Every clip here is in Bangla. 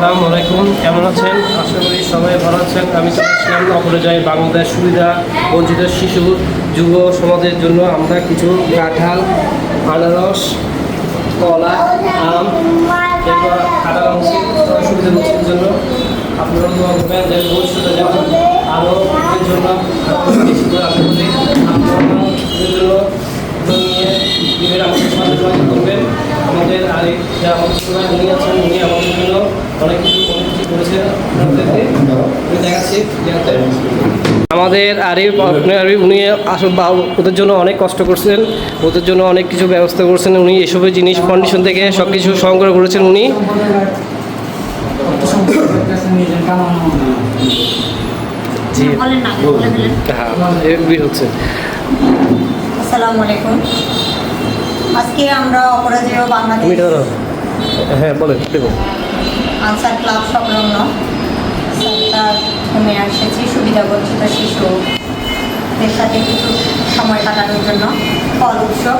আসসালামু আলাইকুম, কেমন আছেন? আশা করি সবাই ভালো আছেন। আমি চাচ্ছিলাম অপরাজয় বাংলাদেশ সুবিধা বঞ্চিত শিশু যুব সমাজের জন্য আমরা কিছু কাঁঠাল, আনারস, কলা, আম কিংবা কাঁঠাল সুবিধা বঞ্চিতের জন্য আপনারা দোয়া ভবিষ্যতে যেন আরও এর জন্য আপনারা জন্য নিয়ে আমাদের সাথে করবেন। আমাদের আর যে আমাদের উনি আছেন উনি আমাদের জন্য অনেক কিছু অনেক কিছু করেছেন আপনাদেরকে দেখাচ্ছি আমাদের আরিফ আপনি আরিফ উনি আসলে বা- ওদের জন্য অনেক কষ্ট করছেন ওদের জন্য অনেক কিছু ব্যবস্থা করছেন উনি এসবের জিনিস ফাউন্ডেশন থেকে সব কিছু সংগ্রহ করেছেন উনি। জি। হ্যাঁ হচ্ছে। আসসালামু আলাইকুম। আজকে আমরা অপরাজেয় বাংলাদেশ। হ্যাঁ বলেন আনসার ক্লাব সংলগ্ন সেন্টার হোমে এসেছি সুবিধা বঞ্চিত শিশুদের সাথে কিছু সময় কাটানোর জন্য ফল উৎসব।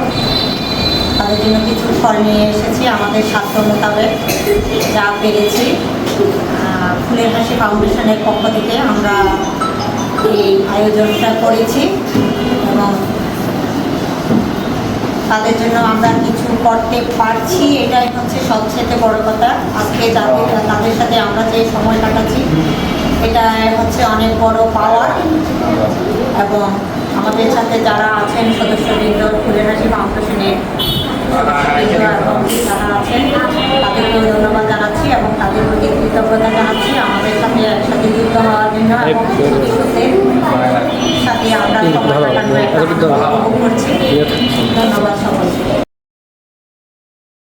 তাদের জন্য কিছু ফল নিয়ে এসেছি আমাদের স্বাস্থ্য মোতাবেক যা পেরেছি। ফুলের হাসি ফাউন্ডেশনের পক্ষ থেকে আমরা এই আয়োজনটা করেছি এবং তাদের জন্য আমরা কিছু করতে পারছি, এটাই হচ্ছে সবচেয়ে বড় কথা। আজকে যাদের তাদের সাথে আমরা যে সময় কাটাচ্ছি, এটা হচ্ছে অনেক বড় পাওয়ার এবং আমাদের সাথে যারা আছেন সদস্যবৃন্দ, ফুলের হাসি ফাউন্ডেশনের যারা আছেন, তাদেরকেও ধন্যবাদ জানাচ্ছি এবং তাদের প্রতি কৃতজ্ঞতা জানাচ্ছি। আমাদের সাথে একসাথে যুক্ত হওয়ার জন্য এবং শিশুদের সাথে আমরা সময় কাটানোর একটা আনন্দ উপভোগ করছি ধন্যবাদ।